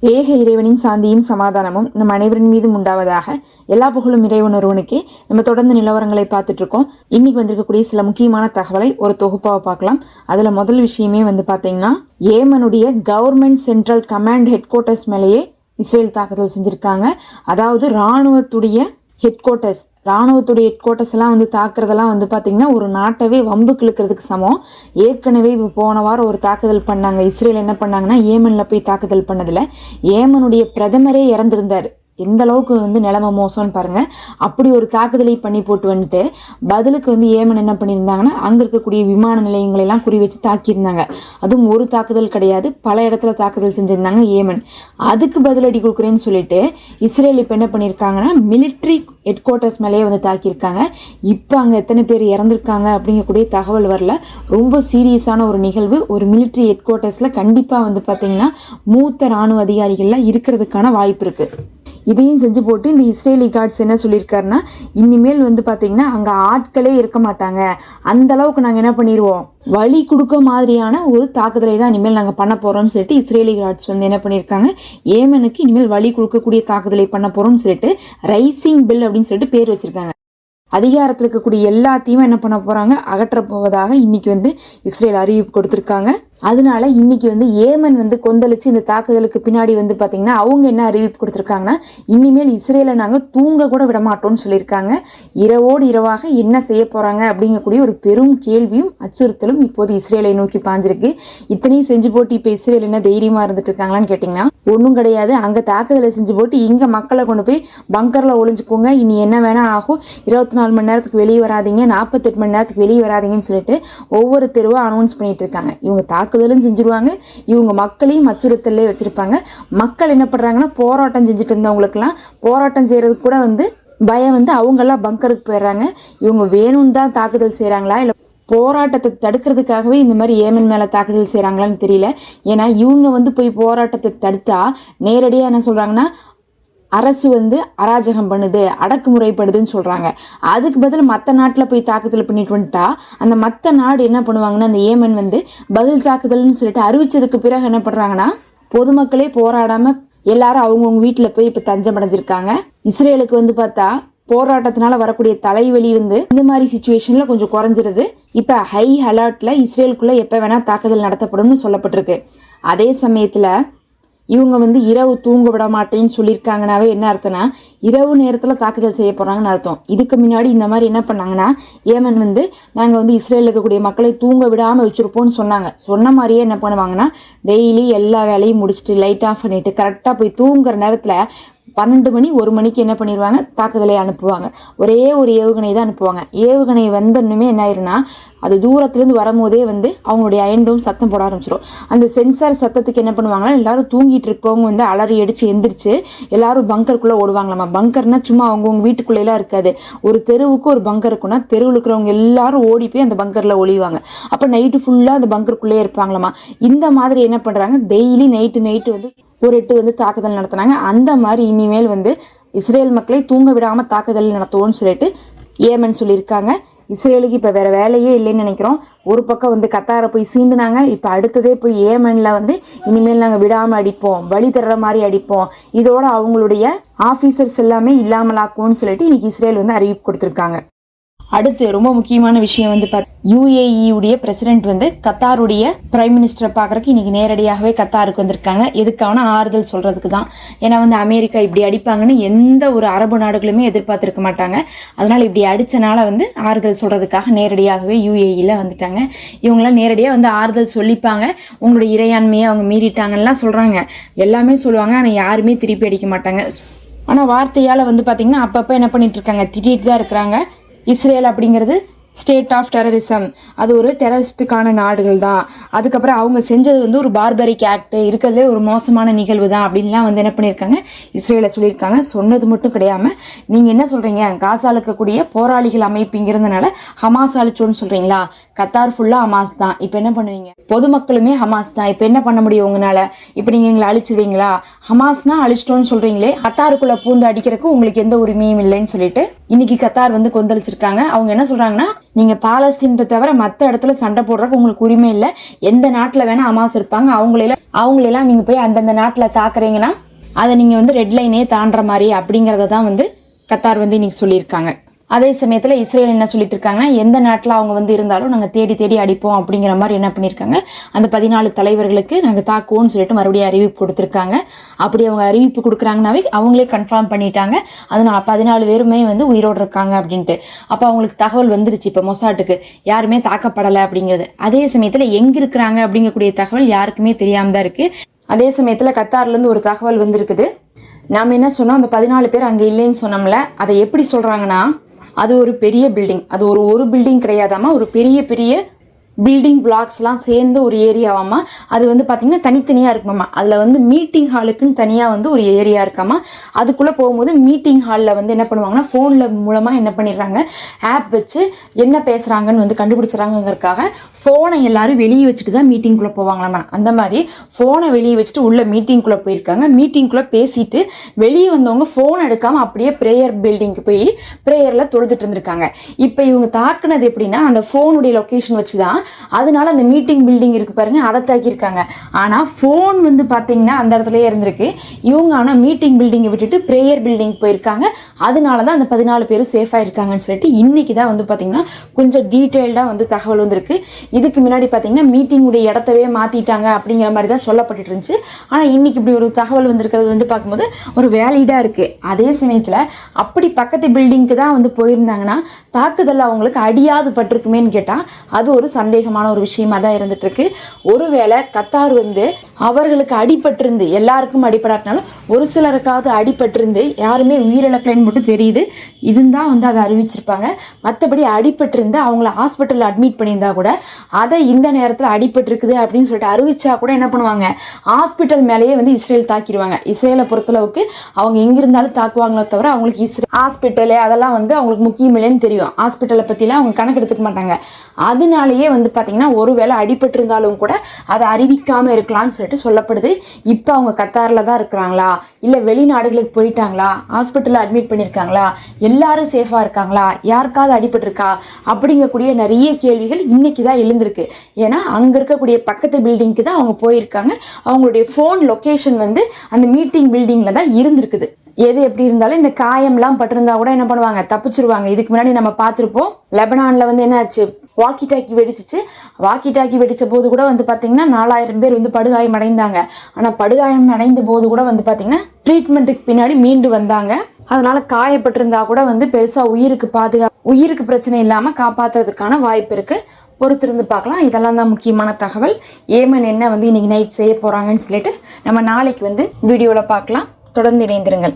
ஏக இறைவனின் சாந்தியும் சமாதானமும் நம் அனைவரின் மீதும் உண்டாவதாக எல்லா புகழும் இறைவன் ஒருவனுக்கே. நம்ம தொடர்ந்து நிலவரங்களை பார்த்துட்டு இருக்கோம். இன்னைக்கு வந்திருக்கக்கூடிய சில முக்கியமான தகவலை ஒரு தொகுப்பாக பார்க்கலாம். அதுல முதல் விஷயமே வந்து பாத்தீங்கன்னா ஏமனுடைய government central command headquarters மேலேயே இஸ்ரேல் தாக்குதல் செஞ்சிருக்காங்க. அதாவது ராணுவத்துடைய ஹெட் குவார்ட்டர்ஸ் ராணுவத்துடைய ஹெட் குவார்ட்டர்ஸ் எல்லாம் வந்து தாக்குறதெல்லாம் வந்து பார்த்திங்கன்னா ஒரு நாட்டவே வம்பு கிழக்கிறதுக்கு சமம். ஏற்கனவே இப்போ போன வாரம் ஒரு தாக்குதல் பண்ணாங்க. இஸ்ரேல் என்ன பண்ணாங்கன்னா ஏமனில் போய் தாக்குதல் பண்ணதில்லை. ஏமனுடைய பிரதமரே இறந்திருந்தார். எந்த அளவுக்கு வந்து நிலைமை மோசம்னு பாருங்கள் அப்படி ஒரு தாக்குதலை பண்ணி போட்டு வந்துட்டு பதிலுக்கு வந்து ஏமன் என்ன பண்ணியிருந்தாங்கன்னா அங்கே இருக்கக்கூடிய விமான நிலையங்களை எல்லாம் குறி வச்சு தாக்கியிருந்தாங்க. அதுவும் ஒரு தாக்குதல் கிடையாது பல இடத்துல தாக்குதல் செஞ்சிருந்தாங்க ஏமன். அதுக்கு பதிலடி கொடுக்குறேன்னு சொல்லிட்டு இஸ்ரேல் இப்போ என்ன பண்ணியிருக்காங்கன்னா மிலிட்ரி ஹெட் குவார்ட்டர்ஸ் மேலேயே வந்து தாக்கியிருக்காங்க. இப்போ அங்கே எத்தனை பேர் இறந்துருக்காங்க அப்படிங்கக்கூடிய தகவல் வரல. ரொம்ப சீரியஸான ஒரு நிகழ்வு. ஒரு மிலிட்ரி ஹெட் குவார்ட்டர்ஸில் கண்டிப்பாக வந்து பார்த்திங்கன்னா மூத்த ராணுவ அதிகாரிகள்லாம் இருக்கிறதுக்கான வாய்ப்பு இருக்குது இதையும் செஞ்சு போட்டு இந்த இஸ்ரேலி கார்ட்ஸ் என்ன சொல்லியிருக்காருன்னா இனிமேல் வந்து பார்த்தீங்கன்னா அங்கே ஆட்களே இருக்க மாட்டாங்க. அந்த அளவுக்கு நாங்கள் என்ன பண்ணிடுவோம் வழி கொடுக்க மாதிரியான ஒரு தாக்குதலை தான் இனிமேல் நாங்கள் பண்ண போகிறோம்னு சொல்லிட்டு இஸ்ரேலி கார்ட்ஸ் வந்து என்ன பண்ணியிருக்காங்க ஏமனுக்கு இனிமேல் வழி கொடுக்கக்கூடிய தாக்குதலை பண்ண போகிறோம்னு சொல்லிட்டு ரைசிங் பில் அப்படின்னு சொல்லிட்டு பேர் வச்சுருக்காங்க. அதிகாரத்தில் இருக்கக்கூடிய எல்லாத்தையும் என்ன பண்ண போகிறாங்க அகற்ற போவதாக இன்னைக்கு வந்து இஸ்ரேல் அறிவிப்பு கொடுத்துருக்காங்க. அதனால இன்னைக்கு வந்து ஏமன் வந்து கொந்தளிச்சு இந்த தாக்குதலுக்கு பின்னாடி வந்து பார்த்தீங்கன்னா அவங்க என்ன அறிவிப்பு கொடுத்துருக்காங்கன்னா இனிமேல் இஸ்ரேலை நாங்கள் தூங்க கூட விட மாட்டோம்னு சொல்லியிருக்காங்க. இரவோடு இரவாக என்ன செய்ய போகிறாங்க அப்படிங்கக்கூடிய ஒரு பெரும் கேள்வியும் அச்சுறுத்தலும் இப்போது இஸ்ரேலை நோக்கி பாஞ்சிருக்கு. இத்தனையும் செஞ்சு போட்டு இப்போ இஸ்ரேல் என்ன தைரியமாக இருந்துட்டு இருக்காங்களான்னு கேட்டிங்கன்னா ஒன்றும் கிடையாது. அங்கே தாக்குதலை செஞ்சு போட்டு இங்கே மக்களை கொண்டு போய் பங்கரில் ஒளிஞ்சுக்கோங்க. இனி என்ன வேணால் ஆகும். இருபத்தி நாலு மணி நேரத்துக்கு வெளியே வராதிங்க. நாற்பத்தெட்டு மணி நேரத்துக்கு வெளியே வராதீங்கன்னு சொல்லிட்டு ஒவ்வொரு தெருவாக அனௌன்ஸ் பண்ணிட்டு இருக்காங்க. இவங்க தாக்குதலும் செஞ்சுருவாங்க. இவங்க மக்களையும் அச்சுறுத்தலே வச்சுருப்பாங்க. மக்கள் என்ன பண்ணுறாங்கன்னா போராட்டம் செஞ்சுட்டு இருந்தவங்களுக்குலாம் போராட்டம் செய்கிறதுக்கு கூட வந்து பயம் வந்து அவங்கெல்லாம் பங்கருக்கு போயிடுறாங்க. இவங்க வேணும்னு தான் தாக்குதல் செய்கிறாங்களா இல்லை போராட்டத்தை தடுக்கிறதுக்காகவே இந்த மாதிரி ஏமன் மேலே தாக்குதல் செய்கிறாங்களான்னு தெரியல. ஏன்னா இவங்க வந்து போய் போராட்டத்தை தடுத்தா நேரடியாக என்ன சொல்கிறாங்கன்னா அரசு வந்து அராஜகம் பண்ணுது அடக்குமுறைப்படுதுன்னு சொல்கிறாங்க அதுக்கு பதில் மற்ற நாட்டில் போய் தாக்குதல் பண்ணிட்டு வந்துட்டா அந்த மற்ற நாடு என்ன பண்ணுவாங்கன்னா அந்த ஏமன் வந்து பதில் தாக்குதல்னு சொல்லிட்டு அறிவிச்சதுக்கு பிறகு என்ன பண்ணுறாங்கன்னா பொதுமக்களே போராடாமல் எல்லாரும் அவங்கவுங்க வீட்டில் போய் இப்போ தஞ்சம் அடைஞ்சிருக்காங்க. இஸ்ரேலுக்கு வந்து பார்த்தா போராட்டத்தினால வரக்கூடிய தலைவலி வந்து இந்த மாதிரி சுச்சுவேஷன்ல கொஞ்சம் குறைஞ்சிருது. இப்போ ஹை அலர்ட்ல இஸ்ரேலுக்குள்ள எப்போ வேணா தாக்குதல் நடத்தப்படும்னு சொல்லப்பட்டிருக்கு. அதே சமயத்துல இவங்க வந்து இரவு தூங்க விட மாட்டேன்னு சொல்லியிருக்காங்கனாவே என்ன அர்த்தம்னா இரவு நேரத்தில் தாக்குதல் செய்ய போகிறாங்கன்னு அர்த்தம். இதுக்கு முன்னாடி இந்த மாதிரி என்ன பண்ணாங்கன்னா ஏமன் வந்து நாங்கள் வந்து இஸ்ரேலில் இருக்கக்கூடிய மக்களை தூங்க விடாமல் வச்சிருப்போம்னு சொன்னாங்க. சொன்ன மாதிரியே என்ன பண்ணுவாங்கன்னா டெய்லி எல்லா வேலையும் முடிச்சுட்டு லைட் ஆஃப் பண்ணிட்டு கரெக்டாக போய் தூங்குற நேரத்தில் பன்னெண்டு மணி ஒரு மணிக்கு என்ன பண்ணிடுவாங்க தாக்குதலை அனுப்புவாங்க. ஒரே ஒரு ஏவுகணை தான் அனுப்புவாங்க. ஏவுகணை வந்தனுமே என்ன ஆயிருன்னா அது தூரத்துலேருந்து வரும்போதே வந்து அவங்களுடைய அயண்டும் சத்தம் போட ஆரம்பிச்சிடும் அந்த சென்சார் சத்தத்துக்கு என்ன பண்ணுவாங்கன்னா எல்லாரும் தூங்கிட்டு இருக்கவங்க வந்து அலறி அடிச்சு எந்திரிச்சு எல்லாரும் பங்கருக்குள்ளே ஓடுவாங்களாமா? பங்கர்னா சும்மா அவங்கவுங்க வீட்டுக்குள்ளேலாம் இருக்காது. ஒரு தெருவுக்கு ஒரு பங்கர் இருக்குன்னா தெருவில் இருக்கிறவங்க எல்லாரும் ஓடி போய் அந்த பங்கரில் ஒழிவாங்க அப்போ நைட்டு ஃபுல்லாக அந்த பங்கருக்குள்ளே இருப்பாங்களாமா? இந்த மாதிரி என்ன பண்ணுறாங்க டெய்லி நைட்டு நைட்டு வந்து ஒரு எட்டு வந்து தாக்குதல் நடத்தினாங்க. அந்த மாதிரி இனிமேல் வந்து இஸ்ரேல் மக்களை தூங்க விடாமல் தாக்குதல் நடத்துவோம்னு சொல்லிட்டு ஏமன் சொல்லியிருக்காங்க. இஸ்ரேலுக்கு இப்போ வேற வேலையே இல்லைன்னு நினைக்கிறோம். ஒரு பக்கம் வந்து கத்தாரை போய் சீண்டுனாங்க. இப்போ அடுத்ததே போய் ஏமனில் வந்து இனிமேல் நாங்கள் விடாமல் அடிப்போம். வழி தர்ற மாதிரி அடிப்போம். இதோட அவங்களுடைய ஆஃபீஸர்ஸ் எல்லாமே இல்லாமலாக்குவோம்னு சொல்லிட்டு இன்னைக்கு இஸ்ரேல் வந்து அறிவிப்பு கொடுத்துருக்காங்க. அடுத்து ரொம்ப முக்கியமான விஷயம் வந்து பார்த்து பிரசிடென்ட் வந்து கத்தாருடைய பிரைம் மினிஸ்டரை பார்க்கறதுக்கு இன்னைக்கு நேரடியாகவே கத்தாருக்கு வந்திருக்காங்க. எதுக்கான ஆறுதல் சொல்றதுக்கு தான். ஏன்னா வந்து அமெரிக்கா இப்படி அடிப்பாங்கன்னு எந்த ஒரு அரபு நாடுகளுமே எதிர்பார்த்திருக்க மாட்டாங்க. அதனால இப்படி அடிச்சனால வந்து ஆறுதல் சொல்றதுக்காக நேரடியாகவே யூஏஇல வந்துட்டாங்க. இவங்களாம் நேரடியாக வந்து ஆறுதல் சொல்லிப்பாங்க. உங்களுடைய இறையாண்மையை அவங்க மீறிட்டாங்கலாம் சொல்றாங்க. எல்லாமே சொல்லுவாங்க. ஆனால் யாருமே திருப்பி அடிக்க மாட்டாங்க. ஆனால் வார்த்தையால் வந்து பார்த்தீங்கன்னா அப்பப்போ என்ன பண்ணிட்டு இருக்காங்க? திட்டிகிட்டு தான் இருக்கிறாங்க. இஸ்ரேல் அப்படிங்கிறது ஸ்டேட் ஆஃப் டெரரிசம் அது ஒரு டெரரிஸ்டுக்கான நாடுகள் தான் அதுக்கப்புறம் அவங்க செஞ்சது வந்து ஒரு பார்பரிக் ஆக்ட் இருக்கிறதுலே ஒரு மோசமான நிகழ்வு தான் அப்படின்லாம் வந்து என்ன பண்ணியிருக்காங்க? இஸ்ரேலில் சொல்லியிருக்காங்க. சொன்னது மட்டும் கிடையாமல் நீங்கள் என்ன சொல்கிறீங்க காசால் இருக்கக்கூடிய போராளிகள் அமைப்புங்கிறதுனால ஹமாஸ் அழிச்சோன்னு சொல்கிறீங்களா கத்தார் ஃபுல்லாக ஹமாஸ் தான். இப்போ என்ன பண்ணுவீங்க? பொதுமக்களுமே ஹமாஸ் தான். இப்போ என்ன பண்ண முடியும் உங்களால் இப்போ நீங்கள் எங்களை அழிச்சிருவீங்களா? ஹமாஸ்னா அழிச்சிட்டோன்னு சொல்கிறீங்களே கத்தாருக்குள்ளே பூந்து அடிக்கிறதுக்கு உங்களுக்கு எந்த உரிமையும் இல்லைன்னு சொல்லிட்டு இன்னைக்கு கத்தார் வந்து கொந்தளிச்சிருக்காங்க. அவங்க என்ன சொல்கிறாங்கன்னா நீங்க பாலஸ்தீனத்தை தவிர மற்ற இடத்துல சண்டை போடுறதுக்கு உங்களுக்கு உரிமை இல்லை. எந்த நாட்டில் வேணா அமாஸ் இருப்பாங்க. அவங்களெல்லாம் அவங்களெல்லாம் நீங்க போய் அந்தந்த நாட்டில் தாக்குறீங்கன்னா அதை நீங்க வந்து ரெட் லைனே தாண்டுற மாதிரி அப்படிங்கிறத தான் வந்து கத்தார் வந்து இன்னைக்கு சொல்லியிருக்காங்க. அதே சமயத்தில் இஸ்ரேல் என்ன சொல்லிட்டு இருக்காங்கன்னா எந்த நாட்டில் அவங்க வந்து இருந்தாலும் நாங்கள் தேடி தேடி அடிப்போம் அப்படிங்கிற மாதிரி என்ன பண்ணியிருக்காங்க? அந்த பதினாலு தலைவர்களுக்கு நாங்கள் தாக்குவோம்னு சொல்லிட்டு மறுபடியும் அறிவிப்பு கொடுத்துருக்காங்க. அப்படி அவங்க அறிவிப்பு கொடுக்குறாங்கனாவே அவங்களே கன்ஃபார்ம் பண்ணிட்டாங்க. அதனால பதினாலு பேருமே வந்து உயிரோடு இருக்காங்க அப்படின்ட்டு. அப்போ அவங்களுக்கு தகவல் வந்துருச்சு இப்போ மொசாட்டுக்கு. யாருமே தாக்கப்படலை அப்படிங்கிறது. அதே சமயத்தில் எங்கே இருக்கிறாங்க அப்படிங்கக்கூடிய தகவல் யாருக்குமே தெரியாமல் தான் இருக்குது அதே சமயத்தில் கத்தார்லேருந்து ஒரு தகவல் வந்திருக்குது. நாம் என்ன சொன்னோம்? அந்த பதினாலு பேர் அங்கே இல்லைன்னு சொன்னோம்ல. அதை எப்படி சொல்கிறாங்கன்னா அது ஒரு பெரிய பில்டிங் அது ஒரு ஒரு பில்டிங் கிடையாதாமா ஒரு பெரிய பெரிய பில்டிங் பிளாக்ஸ்லாம் சேர்ந்து ஒரு ஏரியாவாமா அது வந்து பார்த்தீங்கன்னா தனித்தனியாக இருக்குமாம்மா. அதில் வந்து மீட்டிங் ஹாலுக்குன்னு தனியாக வந்து ஒரு ஏரியா இருக்காமா அதுக்குள்ளே போகும்போது மீட்டிங் ஹாலில் வந்து என்ன பண்ணுவாங்கன்னா ஃபோனில் மூலமாக என்ன பண்ணிடுறாங்க? ஆப் வச்சு என்ன பேசுகிறாங்கன்னு வந்து கண்டுபிடிச்சிறாங்கங்கிறதுக்காக ஃபோனை எல்லாரும் வெளியே வச்சுட்டு தான் மீட்டிங்குள்ளே போவாங்களாம்மா. அந்த மாதிரி ஃபோனை வெளியே வச்சுட்டு உள்ள மீட்டிங்குள்ளே போயிருக்காங்க. மீட்டிங்குள்ளே பேசிட்டு வெளியே வந்தவங்க ஃபோன் எடுக்காமல் அப்படியே ப்ரேயர் பில்டிங்க்கு போய் ப்ரேயரில் தொழுதுட்டு இருந்திருக்காங்க. இப்போ இவங்க தாக்குனது எப்படின்னா அந்த ஃபோனுடைய லொக்கேஷன் வச்சு தான் அதனால அந்த மீட்டிங் பில்டிங் இருக்கு பாருங்க அதை தாக்கியிருக்காங்க. ஆனால் ஃபோன் வந்து பார்த்தீங்கன்னா அந்த இடத்துலயே இருந்திருக்கு. இவங்க ஆனால் மீட்டிங் பில்டிங்கை விட்டுட்டு ப்ரேயர் பில்டிங் போயிருக்காங்க. அதனால தான் அந்த பதினாலு பேரும் சேஃபாக இருக்காங்கன்னு சொல்லிட்டு இன்னைக்கு தான் வந்து பார்த்தீங்கன்னா கொஞ்சம் டீட்டெயில்டாக வந்து தகவல் வந்திருக்கு. இதுக்கு முன்னாடி பார்த்தீங்கன்னா மீட்டிங்குடைய இடத்தவே மாற்றிட்டாங்க அப்படிங்கிற மாதிரி தான் சொல்லப்பட்டுட்டு இருந்துச்சு. ஆனால் இன்னைக்கு இப்படி ஒரு தகவல் வந்திருக்கிறது வந்து பார்க்கும்போது ஒரு வேலிடாக இருக்குது அதே சமயத்தில் அப்படி பக்கத்து பில்டிங்க்கு தான் வந்து போயிருந்தாங்கன்னா தாக்குதல் அவங்களுக்கு அடியாது பட்டிருக்குமேன்னு கேட்டால் அது ஒரு சந்தேகம். சந்தேகமான ஒரு விஷயமா தான் இருந்துட்டு இருக்கு ஒருவேளை கத்தார் வந்து அவர்களுக்கு அடிபட்டிருந்து எல்லாருக்கும் அடிபடாட்டினாலும் ஒரு சிலருக்காவது அடிபட்டிருந்து யாருமே உயிரிழக்கலைன்னு மட்டும் தெரியுது. இதுதான் வந்து அதை அறிவிச்சிருப்பாங்க. மற்றபடி அடிபட்டிருந்து அவங்கள ஹாஸ்பிட்டலில் அட்மிட் பண்ணியிருந்தா கூட அதை இந்த நேரத்தில் அடிபட்டிருக்குது அப்படின்னு சொல்லிட்டு அறிவிச்சா கூட என்ன பண்ணுவாங்க? ஹாஸ்பிட்டல் மேலேயே வந்து இஸ்ரேல் தாக்கிடுவாங்க. இஸ்ரேலை பொறுத்தளவுக்கு அவங்க எங்கிருந்தாலும் தாக்குவாங்களோ தவிர அவங்களுக்கு இஸ்ரே ஹாஸ்பிட்டலு அதெல்லாம் வந்து அவங்களுக்கு முக்கியம் இல்லைன்னு தெரியும். ஹாஸ்பிட்டலை பற்றிலாம் அவங்க கணக்கு எடுத்துக்க மாட்டாங்க. அதனாலேயே வந்து பார்த்தீங்கன்னா ஒருவேளை அடிபட்டிருந்தாலும் கூட அதை அறிவிக்காமல் இருக்கலாம்னு சொல்லிட்டு சொல்லப்படுது. இப்போ அவங்க கத்தாரில் தான் இருக்கிறாங்களா? இல்லை வெளிநாடுகளுக்கு போயிட்டாங்களா? ஹாஸ்பிட்டலில் அட்மிட் பண்ணியிருக்காங்களா? எல்லாரும் சேஃபாக இருக்காங்களா? யாருக்காவது அடிபட்டிருக்கா? அப்படிங்கக்கூடிய நிறைய கேள்விகள் இன்றைக்கி தான் எழுந்திருக்கு. ஏன்னா அங்கே இருக்கக்கூடிய பக்கத்து பில்டிங்க்கு தான் அவங்க போயிருக்காங்க. அவங்களுடைய ஃபோன் லொக்கேஷன் வந்து அந்த மீட்டிங் பில்டிங்கில் தான் இருந்திருக்குது. எது எப்படி இருந்தாலும் இந்த காயம்லாம் பட்டிருந்தா கூட என்ன பண்ணுவாங்க? தப்பிச்சிருவாங்க. இதுக்கு முன்னாடி நம்ம பார்த்துருப்போம். லெபனானில் வந்து என்ன ஆச்சு? வாக்கி டாக்கி வெடிச்சிச்சு. வாக்கி டாக்கி வெடிச்ச போது கூட வந்து பார்த்தீங்கன்னா நாலாயிரம் பேர் வந்து படுகாயம் அடைந்தாங்க. ஆனால் படுகாயம் அடைந்த போது கூட வந்து பார்த்தீங்கன்னா ட்ரீட்மெண்ட்டுக்கு பின்னாடி மீண்டு வந்தாங்க. அதனால காயப்பட்டிருந்தா கூட வந்து பெருசாக உயிருக்கு பாதுகா உயிருக்கு பிரச்சனை இல்லாமல் காப்பாத்துறதுக்கான வாய்ப்பு இருக்கு. பொறுத்திருந்து பார்க்கலாம். இதெல்லாம் தான் முக்கியமான தகவல். ஏமன் என்ன வந்து இன்னைக்கு நைட் செய்ய போகிறாங்கன்னு சொல்லிட்டு நம்ம நாளைக்கு வந்து வீடியோவில் பார்க்கலாம். தொடர்ந்து இணைந்திருங்கள்.